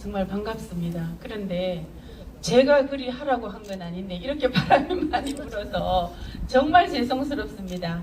정말 반갑습니다. 그런데 제가 그리 하라고 한 건 아닌데 이렇게 바람이 많이 불어서 정말 죄송스럽습니다.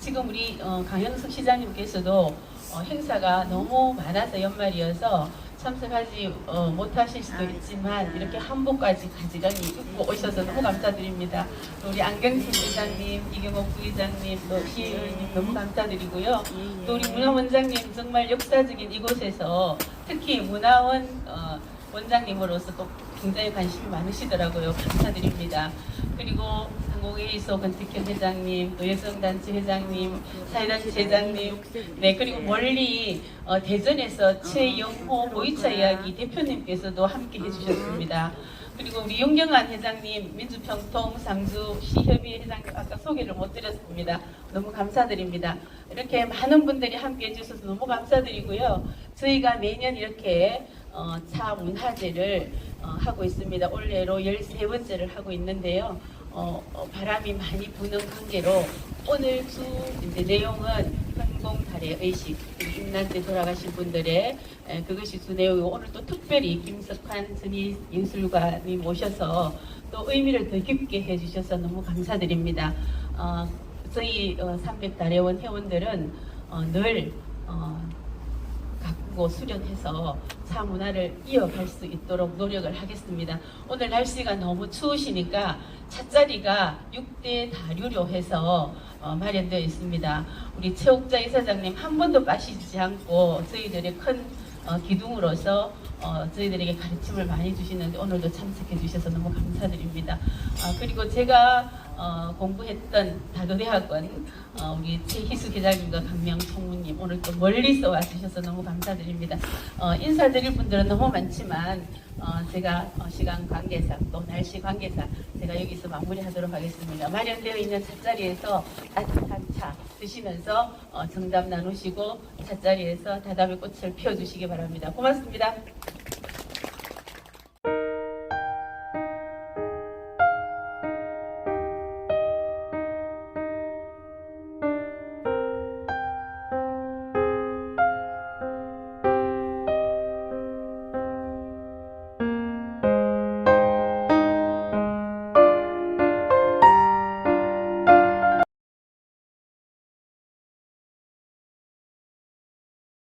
지금 우리 어, 강영석 시장님께서도 어, 행사가 너무 많아서 연말이어서 참석하지 어, 못하실 수도 있지만 이렇게 한복까지 가지런히 입고 오셔서 너무 감사드립니다. 또 우리 안경진 회장님, 이경옥 부회장님, 또 시의원님 너무 감사드리고요. 또 우리 문화원장님 정말 역사적인 이곳에서 특히 문화원 어, 원장님으로서 또 굉장히 관심이 많으시더라고요. 감사드립니다. 그리고 상공회의소 권택현 회장님, 또 여성단체 회장님, 사회단체 회장님, 네 그리고 멀리 어, 대전에서 최영호 보이차 이야기 대표님께서도 함께 해주셨습니다. 그리고 우리 윤경환 회장님, 민주평통 상주 시협의 회장님 아까 소개를 못 드렸습니다. 너무 감사드립니다. 이렇게 많은 분들이 함께 해주셔서 너무 감사드리고요. 저희가 매년 이렇게 어, 차 문화제를 어, 하고 있습니다. 올해로 13번째를 하고 있는데요. 어, 어, 바람이 많이 부는 관계로 오늘 주 이제 내용은 현공 달의 의식, 그리고 임난 때 돌아가신 분들의 에, 그것이 주 내용이고 오늘 또 특별히 김석환 전희 예술가님 모셔서 또 의미를 더 깊게 해주셔서 너무 감사드립니다. 어, 저희 어, 300달의원 회원들은 어, 늘 어, 가꾸고 수련해서 차 문화를 이어갈 수 있도록 노력을 하겠습니다. 오늘 날씨가 너무 추우시니까 찻자리가 6대 다류로 해서 어, 마련되어 있습니다. 우리 최옥자 이사장님 한 번도 빠지지 않고 저희들의 큰 어, 기둥으로서 어, 저희들에게 가르침을 많이 주시는데 오늘도 참석해 주셔서 너무 감사드립니다. 아, 그리고 제가 어, 공부했던 다도대학원 어, 우리 최희수 회장님과 강명 총무님 오늘 또 멀리서 와주셔서 너무 감사드립니다. 어, 인사드릴 분들은 너무 많지만 어, 제가 어, 시간 관계상 또 날씨 관계상 제가 여기서 마무리하도록 하겠습니다. 마련되어 있는 찻자리에서 따뜻한 차 드시면서 어, 정답 나누시고 찻자리에서 다담의 꽃을 피워주시기 바랍니다. 고맙습니다.